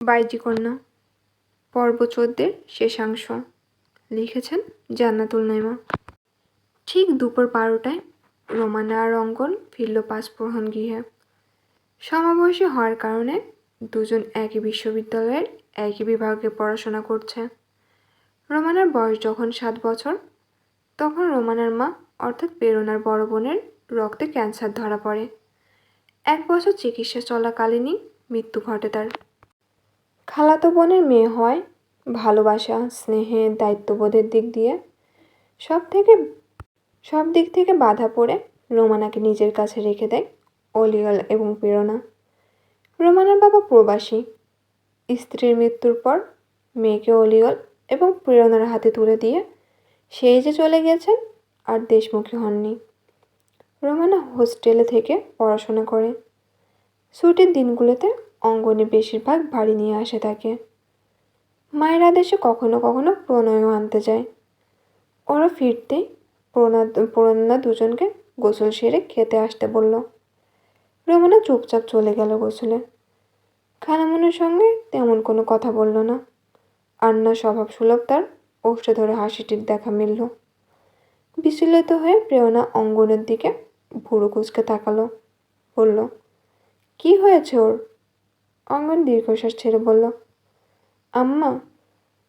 বাইজি কন্যা পর্ব চোদ্দের শেষাংশ লিখেছেন জান্নাতুল নাইমা ঠিক দুপুর বারোটায় রোমানা আর অঙ্গন ফিরল পাঁচপ্রহণ গৃহে। সমাবয়সী হওয়ার কারণে দুজন একই বিশ্ববিদ্যালয়ের একই বিভাগে পড়াশোনা করছে। রোমানার বয়স যখন সাত বছর, তখন রোমানার মা, অর্থাৎ প্রেরণার বড় বোনের রক্তে ক্যান্সার ধরা পড়ে। এক বছর চিকিৎসা চলাকালীনই মৃত্যু ঘটে তার। খালাতো বোনের মেয়ে হয়, ভালোবাসা, স্নেহে, দায়িত্ববোধের দিক দিয়ে সব থেকে, সব দিক থেকে বাধা পড়ে রোমানাকে নিজের কাছে রেখে দেয় অলিয়াল এবং প্রেরণা। রোমানার বাবা প্রবাসী। স্ত্রীর মৃত্যুর পর মেয়েকে অলিয়ল এবং প্রেরণার হাতে তুলে দিয়ে সেই যে চলে গেছেন আর দেশমুখী হননি। রোমানা হোস্টেলে থেকে পড়াশোনা করে। ছুটির দিনগুলোতে অঙ্গনে বেশিরভাগ বাড়ি নিয়ে আসে তাকে। মায়ের আদেশে কখনো কখনো প্রণয়ও আনতে যায়। ওরা ফিরতেই প্রণা প্রণা দুজনকে গোসল সেরে খেতে আসতে বলল। রোমানা চুপচাপ চলে গেল গোসলে। খালামনের সঙ্গে তেমন কোনো কথা বলল না। আন্না স্বভাব সুলভ তার ওষ্ঠে ধরে হাসিটির দেখা মিলল। বিচলিত হয়ে প্রেরণা অঙ্গনের দিকে ভুরু কুচকে তাকালো। বলল, কি হয়েছে ওর? অঙ্গন দীর্ঘশ্বাস ছেড়ে বলল, আম্মা,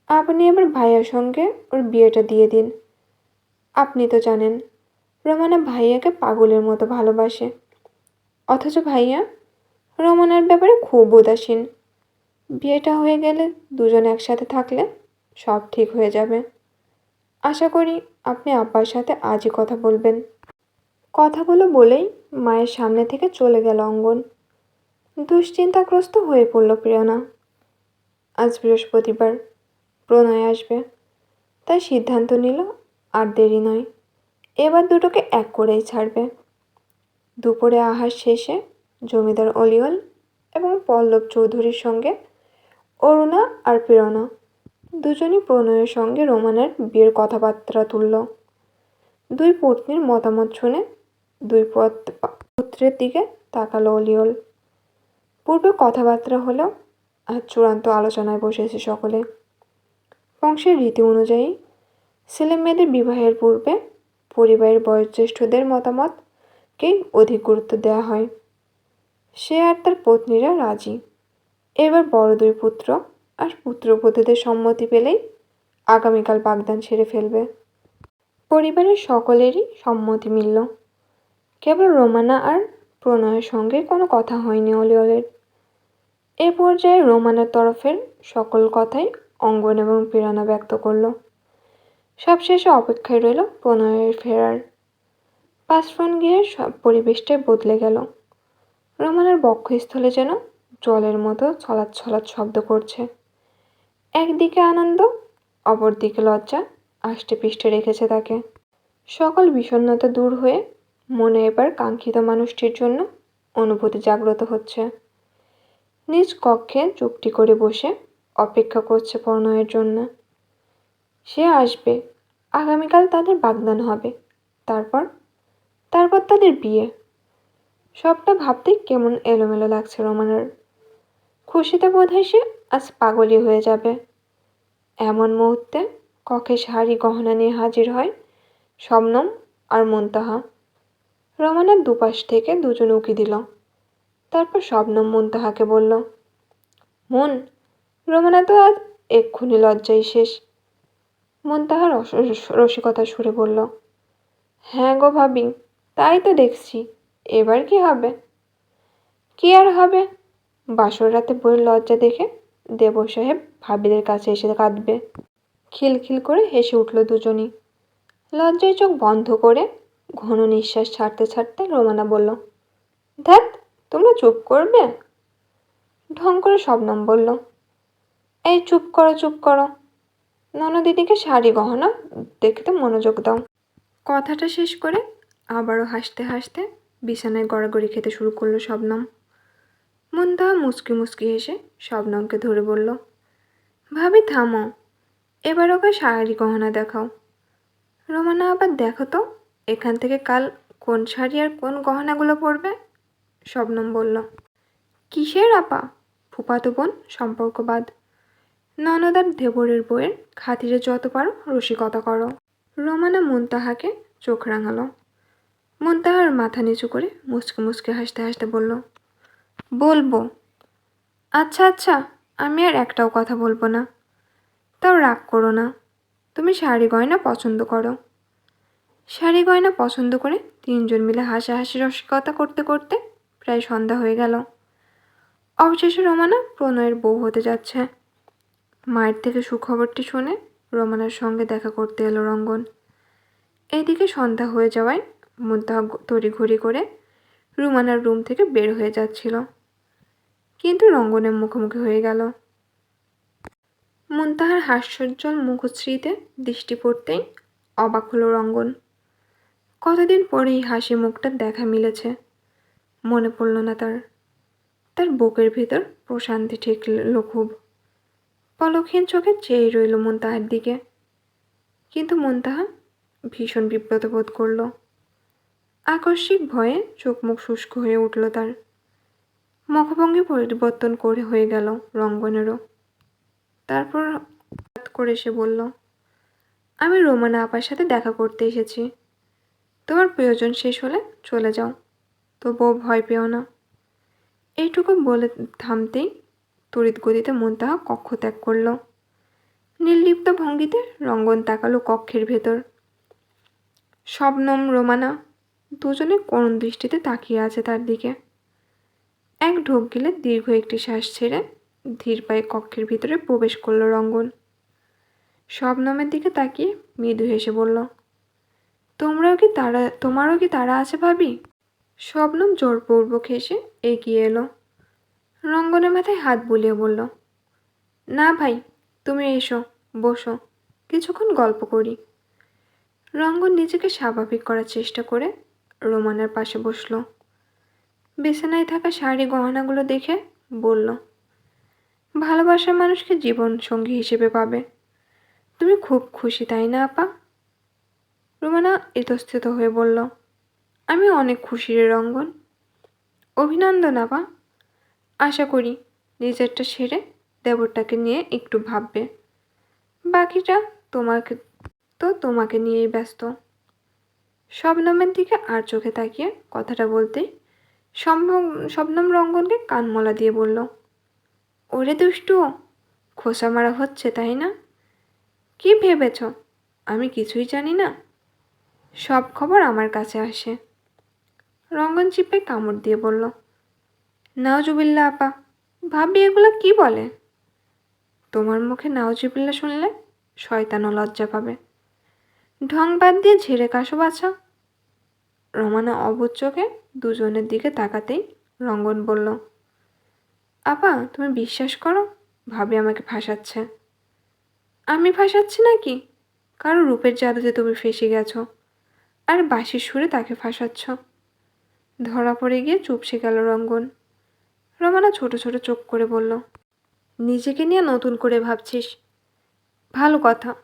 আপনি এবার ভাইয়ার সঙ্গে ওর বিয়েটা দিয়ে দিন। আপনি তো জানেন, রোমানা ভাইয়াকে পাগলের মতো ভালোবাসে। অথচ ভাইয়া রোমানার ব্যাপারে খুব উদাসীন। বিয়েটা হয়ে গেলে দুজন একসাথে থাকলে সব ঠিক হয়ে যাবে। আশা করি আপনি আব্বার সাথে আজই কথা বলবেন। কথাগুলো বলেই মায়ের সামনে থেকে চলে গেল অঙ্গন। দুশ্চিন্তাগ্রস্ত হয়ে পড়ল প্রিয়না। আজ বৃহস্পতিবার প্রণয় আসবে। তাই সিদ্ধান্ত নিল আর দেরি নয়। এবার দুটোকে এক করেই ছাড়বে। দুপুরে আহার শেষে জমিদার অলিওল এবং পল্লব চৌধুরীর সঙ্গে অরুণা আর প্রেরণা দুজনই প্রণয়ের সঙ্গে রোমানের বিয়ের কথাবার্তা তুলল। দুই পত্নীর মতামত শুনে দুই পত- পুত্রের দিকে তাকালো অলিওল। পূর্বে কথাবার্তা হলো, আর চূড়ান্ত আলোচনায় বসেছে সকলে। বংশের রীতি অনুযায়ী, ছেলে মেয়েদের বিবাহের পূর্বে পরিবারের বয়োজ্যেষ্ঠদের মতামতকেই অধিক গুরুত্ব দেওয়া হয়। সে আর তার পত্নীরা রাজি। এবার বড় দুই পুত্র আর পুত্রবধূদের সম্মতি পেলেই আগামীকাল বাগদান সেরে ফেলবে। পরিবারের সকলেরই সম্মতি মিলল। কেবল রোমানা আর প্রণয়ের সঙ্গে কোনো কথা হয়নি অলিওলের এ পর্যায়ে রোমানের তরফের সকল কথাই অঙ্গন এবং প্রেরণা ব্যক্ত করল। সবশেষে অপেক্ষায় রইল প্রণয়ের ফেরার। পাঁচফ্রন গিয়ে সব পরিবেশটাই বদলে গেল। রোমানের বক্ষস্থলে যেন জলের মতো ছলাৎ ছলাৎ শব্দ করছে। একদিকে আনন্দ, অপরদিকে লজ্জা, আষ্টে পিষ্টে রেখেছে তাকে। সকল বিষণ্ণতা দূর হয়ে মনে এবার কাঙ্ক্ষিত মানুষটির জন্য অনুভূতি জাগ্রত হচ্ছে। নিজ কক্ষে চুক্তি করে বসে অপেক্ষা করছে প্রণয়ের জন্য। সে আসবে। আগামীকাল তাদের বাগদান হবে। তারপর? তারপর তাদের বিয়ে। সবটা ভাবতেই কেমন এলোমেলো লাগছে রোমানের। খুশিতে বোধ হয় সে আজ পাগলই হয়ে যাবে। এমন মুহূর্তে কক্ষে শাড়ি গহনা নিয়ে হাজির হয় শবনম আর মুনতাহা। রোমানের দুপাশ থেকে দুজন উঁকি দিল। তারপর শবনম মুনতাহাকে বলল, মন, রোমানা তো আজ এক্ষুনি লজ্জাই শেষ। মুনতাহা রস- রসিকতা সুরে বলল হ্যাঁ গো ভাবি, তাই তো দেখছি, এবার কি হবে? কি আর হবে? বাসর রাতে বইয়ের লজ্জা দেখে দেব সাহেব ভাবিদের কাছে এসে কাঁদবে। খিলখিল করে হেসে উঠল দুজনই। লজ্জায় চোখ বন্ধ করে ঘন নিঃশ্বাস ছাড়তে ছাড়তে রোমানা বলল ধ্যাত তোমরা চুপ করবে? ঢং করে শবনম বলল, এই চুপ করো চুপ করো। ননদিদিকে শাড়ি গহনা দেখতে মনোযোগ দাও। কথাটা শেষ করে আবারও হাসতে হাসতে বিছানায় গড়াগড়ি খেতে শুরু করল শবনম। মুন্তাহা মুচকি মুচকি হেসে শবনমকে ধরে বলল, ভাবি, থামো। এবার ওকে শাড়ি গহনা দেখাও। রোমানা আবার দেখো তো। এখান থেকে কাল কোন শাড়ি আর কোন গহনাগুলো পরবে? শবনম বলল, কিসের আপা? ফুপাতো বোন সম্পর্কবাদ। ননদার দেবরের বইয়ের খাতিরে যত পারো রসিকতা করো। রোমানা মুনতাহাকে চোখ রাঙালো। মুনতাহার মাথা নিচু করে মুচকে মুচকে হাসতে হাসতে বলল, বলব। আচ্ছা আচ্ছা আমি আর একটাও কথা বলব না। তাও রাগ করো না। তুমি শাড়ি গয়না পছন্দ করো। শাড়ি গয়না পছন্দ করে তিনজন মিলে হাসাহাসি, রসিকতা করতে করতে প্রায় সন্ধ্যা হয়ে গেল। অবশেষে রোমানা প্রণয়ের বউ হতে যাচ্ছে। মায়ের থেকে সুখবরটি শুনে রোমানার সঙ্গে দেখা করতে এলো রঙ্গন। এইদিকে সন্ধ্যা হয়ে যাওয়ায় মুন্তাহা তড়িঘড়ি করে রুমানার রুম থেকে বের হয়ে যাচ্ছিল। কিন্তু রঙ্গনের মুখোমুখি হয়ে গেল। মুনতাহার হাস্যজ্জ্বল মুখশ্রীতে দৃষ্টি পড়তেই অবাক হলো রঙ্গন। কতদিন পরে এই হাসি মুখটা দেখা মিলেছে? মনে পড়ল না তার। তার বুকের ভিতর প্রশান্তি ঠেকল খুব। পলকহীন চোখে চেয়ে রইল মুনতাহার দিকে। কিন্তু মুনতাহা ভীষণ বিব্রত বোধ করল। আকস্মিক ভয়ে চোখ মুখ শুষ্ক হয়ে উঠল তার। মুখভঙ্গি পরিবর্তন করে হয়ে গেল রঙ্গনেরও। তারপর করে সে বলল, আমি রোমানা আপার সাথে দেখা করতে এসেছি। তোমার প্রয়োজন শেষ হলে চলে যাও। তবুও ভয় পেও না। এইটুকু বলে থামতেই তড়িৎ গতিতে মন্তাহা কক্ষ ত্যাগ করল। নির্লিপ্ত ভঙ্গিতে রঙ্গন তাকালো কক্ষের ভেতর। শবনম, রোমানা দুজনে করুণ দৃষ্টিতে তাকিয়ে আছে তার দিকে। এক ঢোক গেলে দীর্ঘ একটি শ্বাস ছেড়ে ধীর পায়ে কক্ষের ভিতরে প্রবেশ করল রঙ্গন। শবনমের দিকে তাকিয়ে মৃদু হেসে বলল তোমরাও কি তারা, তোমারও কি তারা আছে ভাবি? শবনম জোরপূর্বক হেসে এগিয়ে এলো। রঙ্গনের মাথায় হাত বুলিয়ে বলল, না ভাই, তুমি এসো, বসো, কিছুক্ষণ গল্প করি। রঙ্গন নিজেকে স্বাভাবিক করার চেষ্টা করে রোমানের পাশে বসল। বিছানায় থাকা শাড়ি গহনাগুলো দেখে বলল, ভালোবাসার মানুষকে জীবন সঙ্গী হিসেবে পাবে। তুমি খুব খুশি, তাই না আপা? রোমানা ইতস্থিত হয়ে বলল, আমি অনেক খুশি রে রঙ্গন। অভিনন্দন আপা। আশা করি নিজেরটা সেরে দেবরটাকে নিয়ে একটু ভাববে। বাকিটা তোমাকে, তো তোমাকে নিয়েই ব্যস্ত। শবনমের দিকে আর চোখে তাকিয়ে কথাটা সম্ভব, শবনম রঙ্গনকে কানমলা দিয়ে বলল, ওরে দুষ্টু খোসা মারা হচ্ছে, তাই না? কি ভেবেছ? আমি কিছুই জানি না। সব খবর আমার কাছে আসে। রঙ্গন চিপে কামড় দিয়ে বলল নাওজুবিল্লা আপা, ভাবি এগুলো কি বলে? তোমার মুখে নাওজুবিল্লা শুনলে শয়তানও লজ্জা পাবে। ঢং বাদ দিয়ে ঝেড়ে কাশো বাছা। রমানা অবুজ চোখে দুজনের দিকে তাকাতেই রঙ্গন বলল, আপা, তুমি বিশ্বাস করো? ভাবি আমাকে ফাঁসাচ্ছে। আমি ফাঁসাচ্ছি নাকি? কারও রূপের জাদুতে তুমি ফেসে গেছো। আর বাঁশির সুরে তাকে ফাঁসাচ্ছ। ধরা পড়ে গিয়ে চুপসে গেল রঙ্গন। রমানা ছোট ছোট চোখ করে বলল, নিজেকে নিয়ে নতুন করে ভাবছিস? ভালো কথা।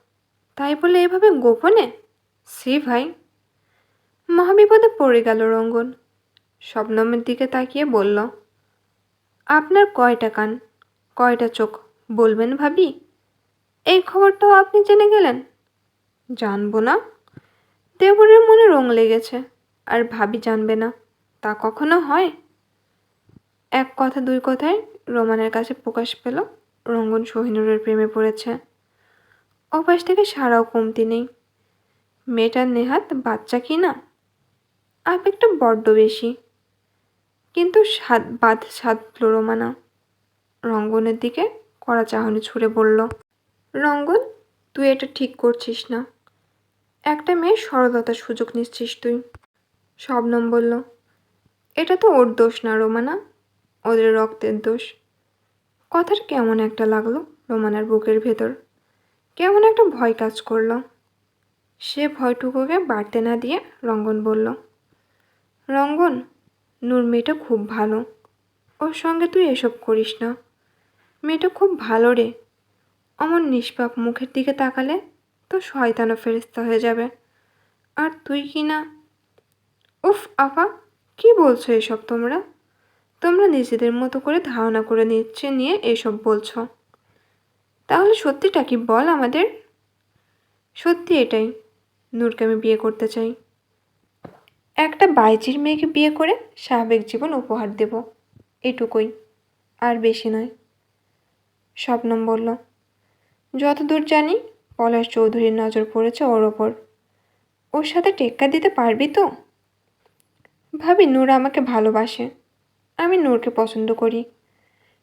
তাই বলে এভাবে গোপনে? সে ভাই! মহাবিপদে পড়ে গেল রঙ্গন। শবনমের দিকে তাকিয়ে বলল, আপনার কয়টা কান? কয়টা চোখ? বলবেন ভাবি? এই খবরটাও আপনি জেনে গেলেন? জানব না। দেবরের মনে রং লেগেছে। আর ভাবি জানবে না, তা কখনো হয়? এক কথা, দুই কথায় রোমানের কাছে প্রকাশ পেল, রঙ্গন সোহিনুরের প্রেমে পড়েছে। অপাশ থেকে সারাও কমতি নেই। মেয়েটার নেহাত বাচ্চা কি না? আবেগটা বড্ড বেশি। কিন্তু সাদ বাদ সাধল রোমানা। রঙ্গনের দিকে কড়া চাহনি ছুড়ে বলল, রঙ্গন, তুই এটা ঠিক করছিস না। একটা মেয়ে সরলতার সুযোগ নিচ্ছিস তুই। শবনম বলল, এটা তো ওর দোষ না, রোমানা। ওদের রক্তের দোষ। কথার কেমন একটা লাগল রোমানার বুকের ভেতর। কেমন একটা ভয় কাজ করল। সে ভয়টুকুকে বাড়তে না দিয়ে রঙ্গন বলল, রঙ্গন, নূর মেয়েটা খুব ভালো। ওর সঙ্গে তুই এসব করিস না। মেয়েটা খুব ভালো রে। অমন নিষ্পাপ মুখের দিকে তাকালে তো শয়তানও ফেরিস্তা হয়ে যাবে। আর তুই কি না? উফ, আপা, কি বলছো এসব তোমরা? তোমরা নিজেদের মতো করে ধারণা করে নিচ্ছে নিয়ে এসব বলছো। তাহলে সত্যিটা কি বল আমাদের? সত্যি এটাই, নূরকে আমি বিয়ে করতে চাই। একটা বাইজির মেয়েকে বিয়ে করে স্বাভাবিক জীবন উপহার দেব, এটুকুই, আর বেশি নয়। শবনম বলল, যতদূর জানি পলাশ চৌধুরীর নজর পড়েছে ওর ওপর। ওর সাথে টেক্কা দিতে পারবি তো? ভাবি, নূর আমাকে ভালোবাসে। আমি নূরকে পছন্দ করি।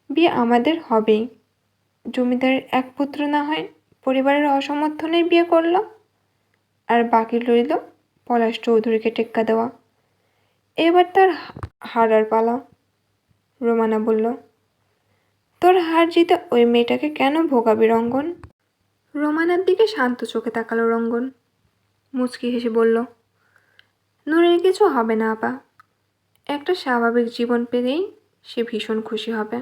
বিয়ে আমাদের হবেই। জমিদারের এক পুত্র না হয় পরিবারের অসমর্থনেই বিয়ে করল। আর বাকি রইল পলাশ চৌধুরীকে টেক্কা দেওয়া। এবার তার হারার পালা। রোমানা বলল, তোর হার জিতে ওই মেয়েটাকে কেন ভোগাবি রঙ্গন? রোমানার দিকে শান্ত চোখে তাকালো রঙ্গন। মুচকি হেসে বলল, নূরের কিছু হবে না, আপা। একটা স্বাভাবিক জীবন পেলেই সে ভীষণ খুশি হবে।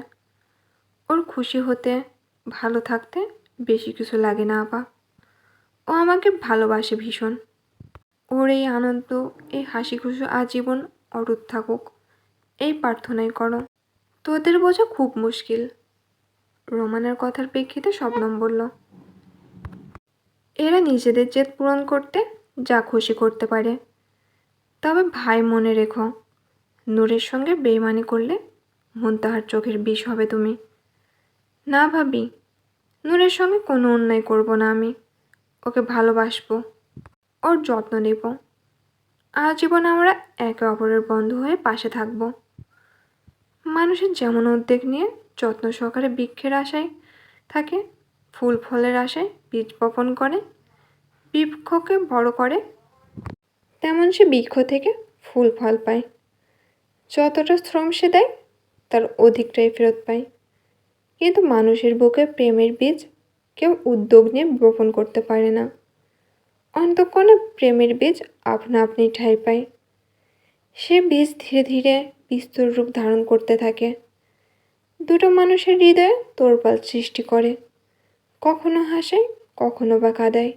ওর খুশি হতে, ভালো থাকতে বেশি কিছু লাগে না, আপা। ও আমাকে ভালোবাসে ভীষণ। ওর এই আনন্দ, এই হাসি খুশি আজীবন অটুট থাকুক। এই প্রার্থনাই করো। তোদের বোঝা খুব মুশকিল। রোমানের কথার প্রেক্ষিতে শবনম বলল এরা নিজেদের জেদ পূরণ করতে যা খুশি করতে পারে। তবে ভাই মনে রেখো, নূরের সঙ্গে বেইমানি করলে মন তাহার চোখের বিষ হবে তুমি। না ভাবি, নূরের সঙ্গে কোনো অন্যায় করব না আমি। ওকে ভালোবাসবো, ওর যত্ন নেব। আজীবন আমরা একে অপরের বন্ধু হয়ে পাশে থাকব। মানুষের যেমন উদ্যোগ নিয়ে যত্ন সহকারে বৃক্ষের আশায় থাকে ফুল ফলের আশায় বীজ বপন করে, বৃক্ষকে বড় করে। তেমন সে বৃক্ষ থেকে ফুল ফল পায়। যতটা শ্রম সে দেয়, তার অধিকটাই ফেরত পায়। কিন্তু মানুষের বুকে প্রেমের বীজ কেউ উদ্যোগ নিয়ে বপন করতে পারে না। অন্তক্ষণে প্রেমের বীজ আপনা আপনি ঠাঁই পায়। সে বীজ ধীরে ধীরে বিস্তর রূপ ধারণ করতে থাকে। দুটো মানুষের হৃদয়ে তোরপাল সৃষ্টি করে। কখনো হাসায় কখনো বা কাঁদায়।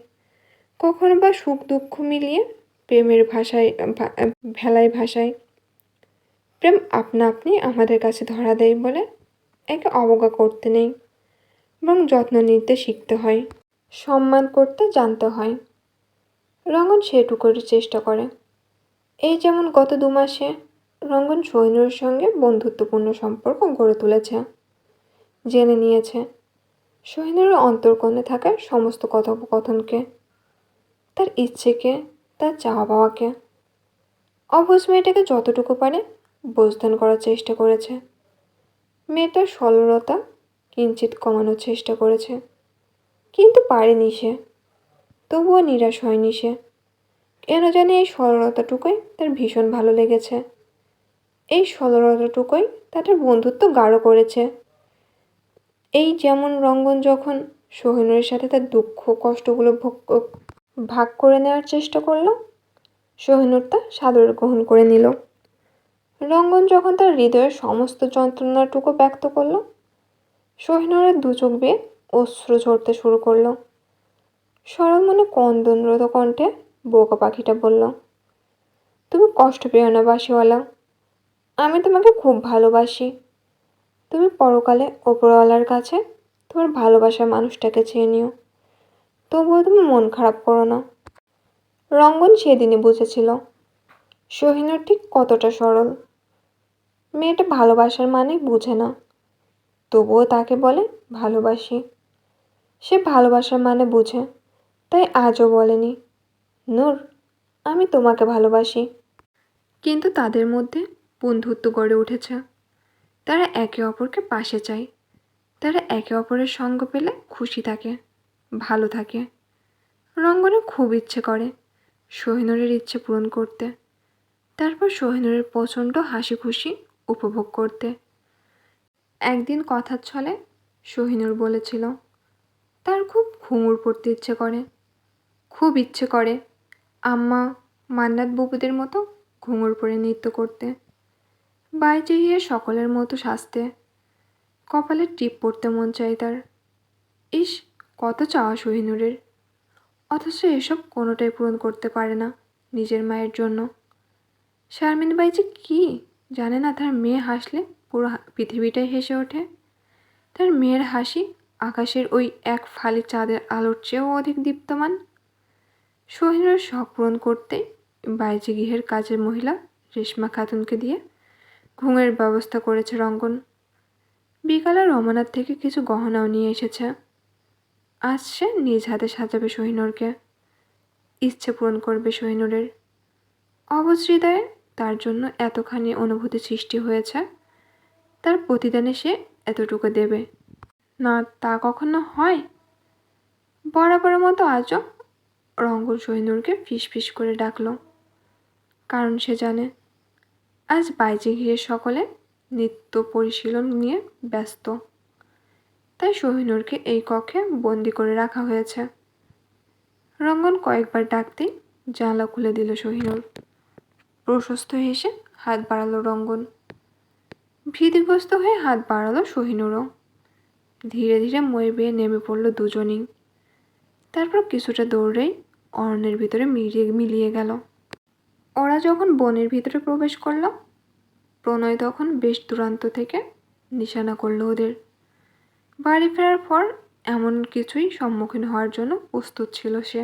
কখনো বা সুখ দুঃখ মিলিয়ে প্রেমের ভাষায় ভেলায় ভাষায় প্রেম আপনা আপনি আমাদের কাছে ধরা দেয় বলে একে অবজ্ঞা করতে নেই এবং যত্ন নিতে শিখতে হয়, সম্মান করতে জানতে হয়। রঙ্গন সেটুকুর চেষ্টা করে। এই যেমন গত দু মাসে রঙ্গন সৈন্যর সঙ্গে বন্ধুত্বপূর্ণ সম্পর্ক গড়ে তুলেছে, জেনে নিয়েছে। সৈন্যের অন্তর্কোণে থাকা সমস্ত কথোপকথনকে, তার ইচ্ছেকে, তার চাওয়া পাওয়াকে অবুঝ মেয়েটাকে যতটুকু পারে বোঝদান করার চেষ্টা করেছে। মেয়েটার সরলতা কিঞ্চিত কমানোর চেষ্টা করেছে। কিন্তু পারেনি সে। তবুও নিরাশ হয়নি সে। কেন জানি এই সরলতাটুকুই তার ভীষণ ভালো লেগেছে। এই সরলতাটুকুই তাদের বন্ধুত্ব গাঢ় করেছে। এই যেমন রঙ্গন যখন সোহিনুরের সাথে তার দুঃখ, কষ্টগুলো ভোগ ভাগ করে নেওয়ার চেষ্টা করল, সোহিনুর তা সাদরে গ্রহণ করে নিল। রঙ্গন যখন তার হৃদয়ের সমস্ত যন্ত্রণাটুকু ব্যক্ত করল, সোহিনুরের দু চোখ বেয়ে অশ্রু ঝরতে শুরু করল। সরল মনে কন্দনরত কণ্ঠে বোকা পাখিটা বলল, তুমি কষ্ট পেও না বাসিওয়ালা আমি তোমাকে খুব ভালোবাসি। তুমি পরকালে ওপরওয়ালার কাছে তোমার ভালোবাসার মানুষটাকে চেয়ে নিও। তবুও তুমি মন খারাপ করো না। রঙ্গন সেদিনই বুঝেছিল, সোহিনুর ঠিক কতটা সরল। মেয়েটা ভালোবাসার মানে বুঝে না, তবুও তাকে বলে ভালোবাসি। সে ভালোবাসার মানে বুঝে, তাই আজও বলেনি, নূর, আমি তোমাকে ভালোবাসি। কিন্তু তাদের মধ্যে বন্ধুত্ব গড়ে উঠেছে। তারা একে অপরকে পাশে চায়। তারা একে অপরের সঙ্গ পেলে খুশি থাকে, ভালো থাকে। রঙ্গনে খুব ইচ্ছে করে সোহিনুরের ইচ্ছে পূরণ করতে। তারপর সোহিনুরের প্রচণ্ড হাসি খুশি উপভোগ করতে। একদিন কথার ছলে সোহিনুর বলেছিল, তার খুব ঘুঙুর পড়তে ইচ্ছে করে। খুব ইচ্ছে করে আম্মা মান্নাত বুবুদের মতো ঘুঙুর পরে নৃত্য করতে। বাইরে গিয়ে সকলের মতো সাজতে। কপালে টিপ পড়তে মন চাই তার। ইস, কত চাওয়া সোহিনুরের অথচ এসব কোনোটাই পূরণ করতে পারে না নিজের মায়ের জন্য। শারমিন বাই যে কী? জানে না তার মেয়ে হাসলে পুরো পৃথিবীটাই হেসে ওঠে। তার মেয়ের হাসি আকাশের ওই এক ফালি চাঁদের আলোর চেয়েও অধিক দীপ্তমান। সোহিনুর শখ পূরণ করতে বাইজি গৃহের কাজের মহিলা রেশমা খাতুনকে দিয়ে ঘুমের ব্যবস্থা করেছে রঙ্গন। বিকালে রমনাথ থেকে কিছু গহনাও নিয়ে এসেছে। আজ সে নিজ হাতে সাজাবে সোহিনুরকে ইচ্ছে পূরণ করবে সোহিনুরের হৃদয়ে তার জন্য এতখানি অনুভূতি সৃষ্টি হয়েছে। তার প্রতিদানে সে এতটুকু দেবে। না, তা কখনো হয়? বরাবরের মতো আজও রঙ্গন সোহিনুরকে ফিস ফিস করে ডাকল। কারণ সে জানে আজ বাইজে গিয়ে সকলে নৃত্য পরিশীলন নিয়ে ব্যস্ত। তাই সোহিনুরকে এই কক্ষে বন্দি করে রাখা হয়েছে। রঙ্গন কয়েকবার ডাকতেই জানলা খুলে দিল সোহিনুর প্রশস্ত হেসে হাত বাড়ালো রঙ্গন। ভীতিগ্রস্ত হয়ে হাত বাড়ালো সোহিনুরও ধীরে ধীরে মই বেয়ে নেমে পড়ল দুজনেই। তারপর কিছুটা দৌড়েই অরণ্যের ভিতরে মিলিয়ে মিলিয়ে গেল। ওরা যখন বনের ভিতরে প্রবেশ করল, প্রণয় তখন বেশ দূরান্ত থেকে নিশানা করল ওদের। বাড়ি ফেরার পর এমন কিছুই সম্মুখীন হওয়ার জন্য প্রস্তুত ছিল সে।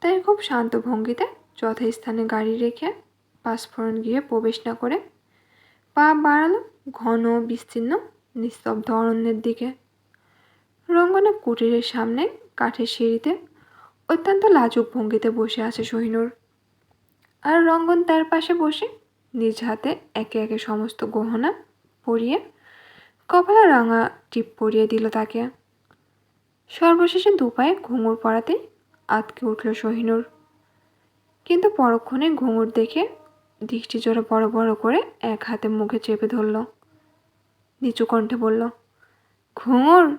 তাই খুব শান্ত ভঙ্গিতে যথাস্থানে গাড়ি রেখে পাঁচফোড়ন গিয়ে প্রবেশ না করে পা বাড়ালো ঘন, বিস্তীর্ণ, নিস্তব্ধ অরণ্যের দিকে। রঙ্গনা কুটিরের সামনে, কাঠের সিঁড়িতে অত্যন্ত লাজুক ভঙ্গিতে বসে আছে সোহিনুর আর রঙ্গন তার পাশে বসে নিজ হাতে একে একে সমস্ত গহনা পরিয়ে, কপালে রাঙা টিপ পরিয়ে দিল তাকে। সর্বশেষে দুপায়ে ঘুঙুর পরাতেই আটকে উঠল সোহিনুর কিন্তু পরক্ষণে ঘুঙুর দেখে দৃষ্টি জোরে বড় বড় করে এক হাতে মুখে চেপে ধরল। নিচু কণ্ঠে বলল, ঘুঙুর,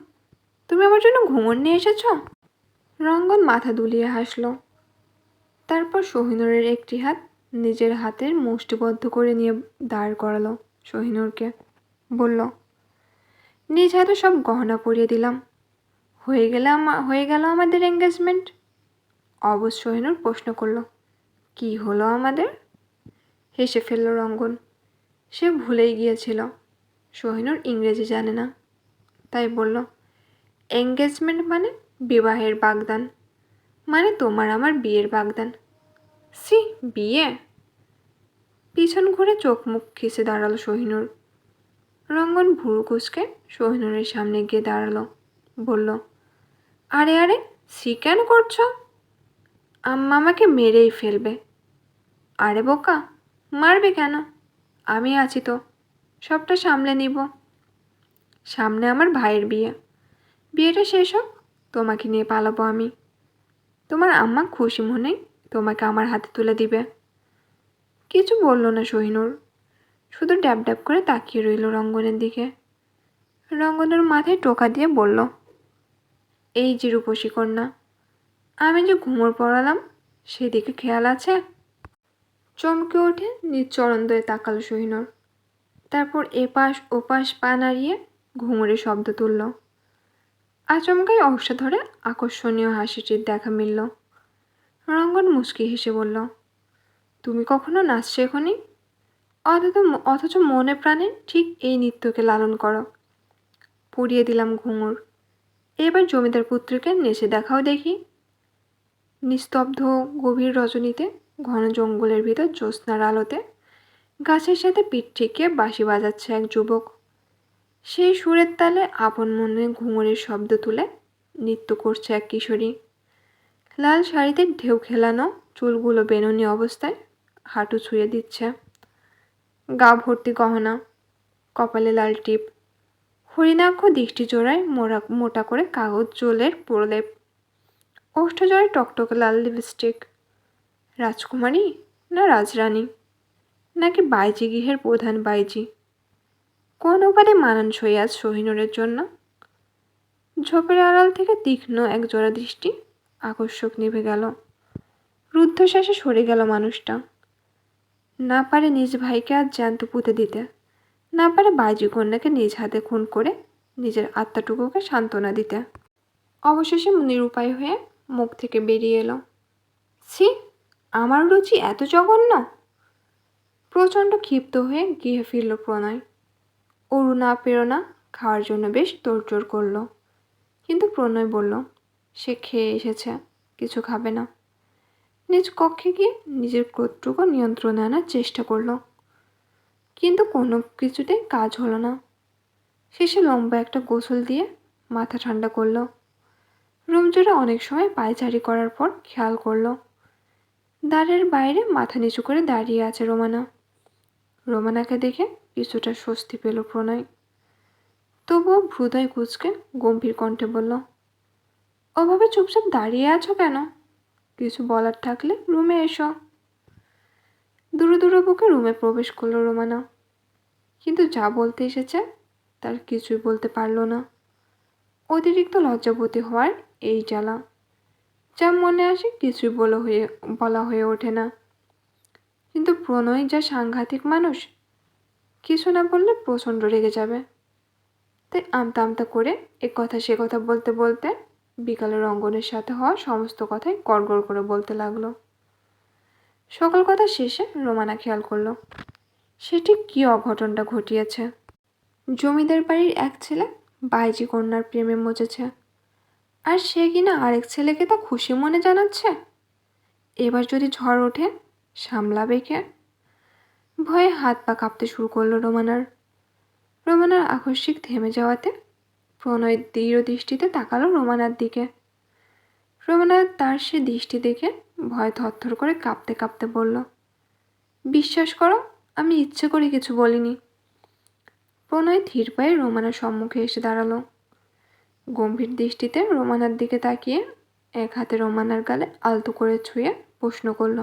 তুমি আমার জন্য ঘুঙুর নিয়ে এসেছ? রঙ্গন মাথা দুলিয়ে হাসলো। তারপর সোহিনুরের একটি হাত নিজের হাতের মুষ্টিবদ্ধ করে নিয়ে দাঁড় করালো সোহিনুরকে। বলল, নিজ হাতে সব গহনা পরিয়ে দিলাম। হয়ে গেলে হয়ে গেল আমাদের এঙ্গেজমেন্ট অবশ্য সোহিনুর প্রশ্ন করল, কি হলো আমাদের? হেসে ফেলল রঙ্গন। সে ভুলেই গিয়েছিল, সোহিনুর ইংরেজি জানে না। তাই বলল এঙ্গেজমেন্ট মানে বিবাহের বাগদান। মানে তোমার আমার বিয়ের বাগদান। সি বিয়ে? পিছন ঘুরে চোখ মুখ খিসে দাঁড়াল সহিনুর রঙ্গন ভুরু কুচকে সোহিনুরের সামনে গিয়ে দাঁড়াল। বলল, আরে আরে সি কেন করছ? আম্মা আমাকে মেরেই ফেলবে। আরে, বোকা, মারবে কেন? আমি আছি তো, সবটা সামলে নিব। সামনে আমার ভাইয়ের বিয়ে। বিয়েটা শেষ হোক, তোমাকে নিয়ে পালাবো আমি। তোমার আম্মা খুশি মনেই তোমাকে আমার হাতে তুলে দিবে। কিছু বলল না সোহিনুর শুধু ড্যাব ড্যাব করে তাকিয়ে রইল রঙ্গনের দিকে। রঙ্গনের মাথায় টোকা দিয়ে বলল, এই যে রূপসী কন্যা, আমি যে ঘুমোর পড়ালাম, সেদিকে খেয়াল আছে? চমকে ওঠে নিজ চরণদয়ে তাকালো সোহিনুর তারপর এপাশ ওপাশ পা নাড়িয়ে ঘুঙুরে শব্দ তুলল। আচমকাই অবসা ধরে আকর্ষণীয় হাসিটির দেখা মিলল। রঙ্গন মুচকি হেসে বলল, তুমি কখনো নাচ শেখনি অথচ অথচ মনে প্রাণে ঠিক এই নৃত্যকে লালন করো। পুড়িয়ে দিলাম ঘুঙুর। এবার জমিদার পুত্রকে নেচে দেখাও দেখি। নিস্তব্ধ গভীর রজনীতে, ঘন জঙ্গলের ভিতর জ্যোৎস্নার আলোতে, গাছের সাথে পিঠ ঠেকিয়ে বাঁশি বাজাচ্ছে এক যুবক। সেই সুরের তালে আপন মনে ঘুঙুরের শব্দ তুলে নৃত্য করছে এক কিশোরী। লাল শাড়িতে ঢেউ খেলানো চুলগুলো বেনুনি অবস্থায় হাঁটু ছুঁয়ে দিচ্ছে। গা ভর্তি গহনা, কপালে লাল টিপ হরিণাক্ষ দৃষ্টি জোড়ায় মোড়া, মোটা করে কাগজ জলের প্রলেপ। ওষ্ঠজোড়ায় টকটকে লাল লিপস্টিক। রাজকুমারী না রাজরানী? নাকি বাইজি গৃহের প্রধান বাইজি? কোন উপাধি মানানসই আজ সোহিনুরের জন্য। ঝোপের আড়াল থেকে তীক্ষ্ণ এক জোড়া দৃষ্টি আকর্ষক নিভে গেল। রুদ্ধশ্বাসে সরে গেল মানুষটা। না পারে নিজ ভাইকে আজ জ্যান্ত পুঁতে দিতে। না পারে বাইজি কন্যাকে নিজ হাতে খুন করে নিজের আত্মাটুকুকে সান্ত্বনা দিতে। অবশেষে নিরুপায় হয়ে মুখ থেকে বেরিয়ে এলো। ছি, আমার রুচি এত জঘন্য। প্রচণ্ড ক্ষিপ্ত হয়ে গৃহে ফিরল প্রণয়। অরুণা প্রেরণা খাওয়ার জন্য বেশ তোড়জোড় করল। কিন্তু প্রণয় বলল, সে খেয়ে এসেছে, কিছু খাবে না। নিজ কক্ষে গিয়ে নিজের ক্রোধটুকু নিয়ন্ত্রণে আনার চেষ্টা করল। কিন্তু কোনো কিছুতেই কাজ হলো না। শেষে লম্বা একটা গোসল দিয়ে মাথা ঠান্ডা করল। রুম অনেক সময় পায়চারি করার পর খেয়াল করল। দ্বারের বাইরে মাথা নিচু করে দাঁড়িয়ে আছে রোমানা। রোমানাকে দেখে কিছুটা স্বস্তি পেল প্রণয়। তবুও ভ্রুদয় কুচকে গম্ভীর কণ্ঠে বলল, ওভাবে চুপচাপ দাঁড়িয়ে আছো কেন? কিছু বলার থাকলে রুমে এসো। দূরে দূরে বুকে রুমে প্রবেশ করল রোমানা। কিন্তু যা বলতে এসেছে, তার কিছুই বলতে পারল না। অতিরিক্ত লজ্জাবতী হওয়ার এই জ্বালা, যা মনে আসে কিছুই বলা হয়ে বলা হয়ে ওঠে না। কিন্তু প্রণয় যা সাংঘাতিক মানুষ কিছু না বললে প্রচণ্ড রেগে যাবে। তাই আমতা আমতা করে এ কথা সে কথা বলতে বলতে বিকালের রঙ্গনের সাথে হওয়া সমস্ত কথাই গড়গড় করে বলতে লাগল। সকল কথা শেষে রোমানা খেয়াল করল, সে ঠিক কী অঘটনটা ঘটিয়েছে? জমিদার বাড়ির এক ছেলে বাইজি কন্যার প্রেমে মজেছে, আর সে কিনা আরেক ছেলেকে তা খুশি মনে জানাচ্ছে? এবার যদি ঝড় ওঠে, সামলাবে কে? ভয়ে হাত পা কাঁপতে শুরু করল রোমানার। রোমানার আকস্মিক থেমে যাওয়াতে প্রণয় দৃঢ় দৃষ্টিতে তাকালো রোমানার দিকে। রোমানার তার সে দৃষ্টি দেখে ভয় থরথর করে কাঁপতে কাঁপতে বলল, বিশ্বাস করো, আমি ইচ্ছে করে কিছু বলিনি। প্রণয় ধীর পায়ে রোমানার সম্মুখে এসে দাঁড়াল। গম্ভীর দৃষ্টিতে রোমানার দিকে তাকিয়ে এক হাতে রোমানার গালে আলতো করে ছুঁয়ে প্রশ্ন করল,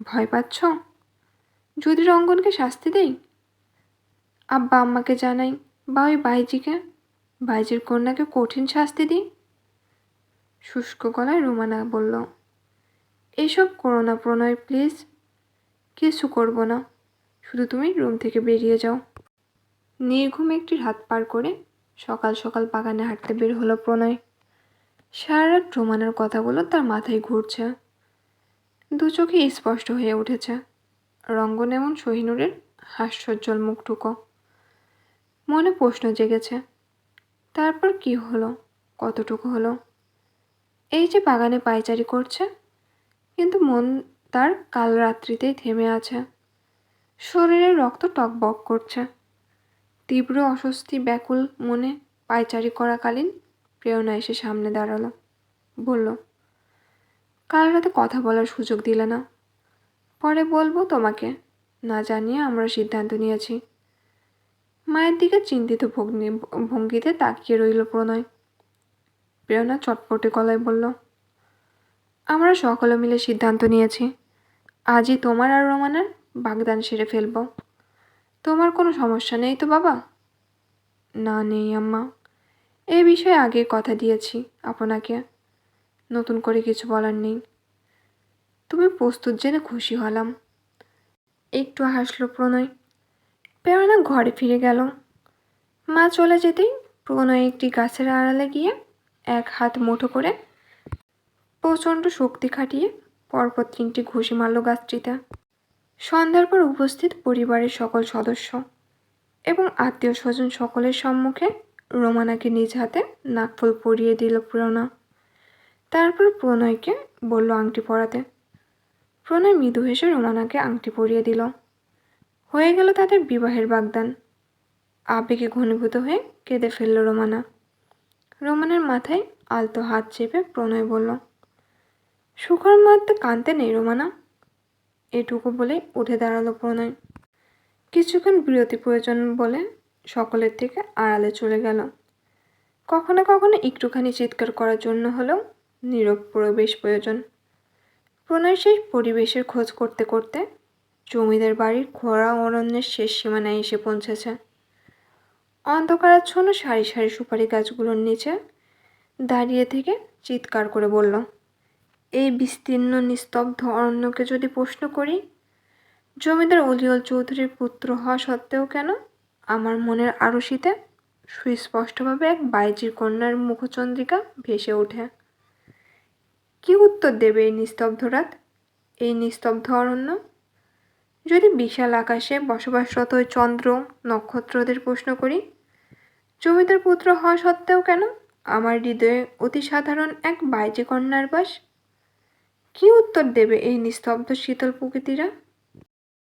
ভয় পাচ্ছ? যদি রঙ্গনকে শাস্তি দেই? আব্বা আম্মাকে জানাই, বা ওই বাইজিকে, বাইজির কন্যাকে কঠিন শাস্তি দিই? শুষ্ক গলায় রোমানা বলল, এসব করো না প্রণয়, প্লিজ। কিছু করব না। শুধু তুমি রুম থেকে বেরিয়ে যাও। নির্ঘুম একটি হাত পার করে সকাল সকাল বাগানে হাঁটতে বের হলো প্রণয়। সারা রাত রোমানের কথাগুলো তার মাথায় ঘুরছে। দু চোখে স্পষ্ট হয়ে উঠেছে। রঙ্গন এমন শহীনুরের হাস্যোজ্জ্বল মুখটুকো। মনে প্রশ্ন জেগেছে, তারপর কি হলো? কতটুকু হলো? এই যে বাগানে পায়চারি করছে, কিন্তু মন তার কাল রাত্রিতেই থেমে আছে। শরীরের রক্ত টকবক করছে। তীব্র অস্বস্তি ব্যাকুল মনে পায়চারি করাকালীন প্রেরণা এসে সামনে দাঁড়াল। বলল, কাল রাতে কথা বলার সুযোগ দিলে না? পরে বলব তোমাকে। না জানিয়ে আমরা সিদ্ধান্ত নিয়েছি। মায়ের দিকে চিন্তিত ভঙ্গিতে তাকিয়ে রইল প্রণয়। প্রেরণা চটপটে গলায় বলল, আমরা সকলে মিলে সিদ্ধান্ত নিয়েছি। আজই তোমার আর রোমানের বাগদান সেরে ফেলব। তোমার কোনো সমস্যা নেই তো বাবা? না নেই আম্মা। এ বিষয়ে আগে কথা দিয়েছি আপনাকে। নতুন করে কিছু বলার নেই। তুমি প্রস্তুত জেনে খুশি হলাম। একটু হাসলো প্রণয়। প্রেরণা ঘরে ফিরে গেল। মা চলে যেতেই প্রণয় একটি গাছের আড়ালে গিয়ে এক হাত মুঠো করে প্রচণ্ড শক্তি খাটিয়ে পরপর তিনটি ঘুষি মারল গাছটিতে। সন্ধ্যার পর উপস্থিত পরিবারের সকল সদস্য এবং আত্মীয় স্বজন সকলের সম্মুখে রোমানাকে নিজ হাতে নাকফুল পরিয়ে দিল প্রেরণা তারপর প্রণয়কে বলল আংটি পরাতে। প্রণয় মৃদু হেসে রোমানাকে আংটি পরিয়ে দিল। হয়ে গেল তাদের বিবাহের বাগদান। আবেগে ঘনীভূত হয়ে কেঁদে ফেলল রোমানা। রোমানের মাথায় আলতো হাত চেপে প্রণয় বলল, সুখর মধ্যে কানতে নেই রোমানা। এটুকু বলে উঠে দাঁড়াল প্রণয়। কিছুক্ষণ বিরতি প্রয়োজন বলে সকলের থেকে আড়ালে চলে গেল। কখনো কখনো একটুখানি চিৎকার করার জন্য হলেও নীরব প্রবেশ প্রয়োজন। প্রণয় সেই পরিবেশের খোঁজ করতে করতে জমিদার বাড়ির খোঁড়া অরণ্যের শেষ সীমানায় এসে পৌঁছেছে। অন্ধকারাচ্ছন্ন সারি সারি সুপারি গাছগুলোর নিচে দাঁড়িয়ে থেকে চিৎকার করে বলল, এই বিস্তীর্ণ, নিস্তব্ধ অরণ্যকে যদি প্রশ্ন করি, জমিদার অলিয়ল চৌধুরীর পুত্র হওয়া সত্ত্বেও কেন আমার মনের আরশিতে সুস্পষ্টভাবে এক বাইজির কন্যার মুখচন্দ্রিকা ভেসে ওঠে? কি উত্তর দেবে এই নিস্তব্ধ রাত এই নিস্তব্ধ অরণ্য? যদি বিশাল আকাশে বসবাসরত চন্দ্র নক্ষত্রদের প্রশ্ন করি, জমিদার পুত্র হওয়া সত্ত্বেও কেন আমার হৃদয়ে অতি সাধারণ এক বাইজে কন্যার বাস? কি উত্তর দেবে এই নিস্তব্ধ শীতল প্রকৃতিরা?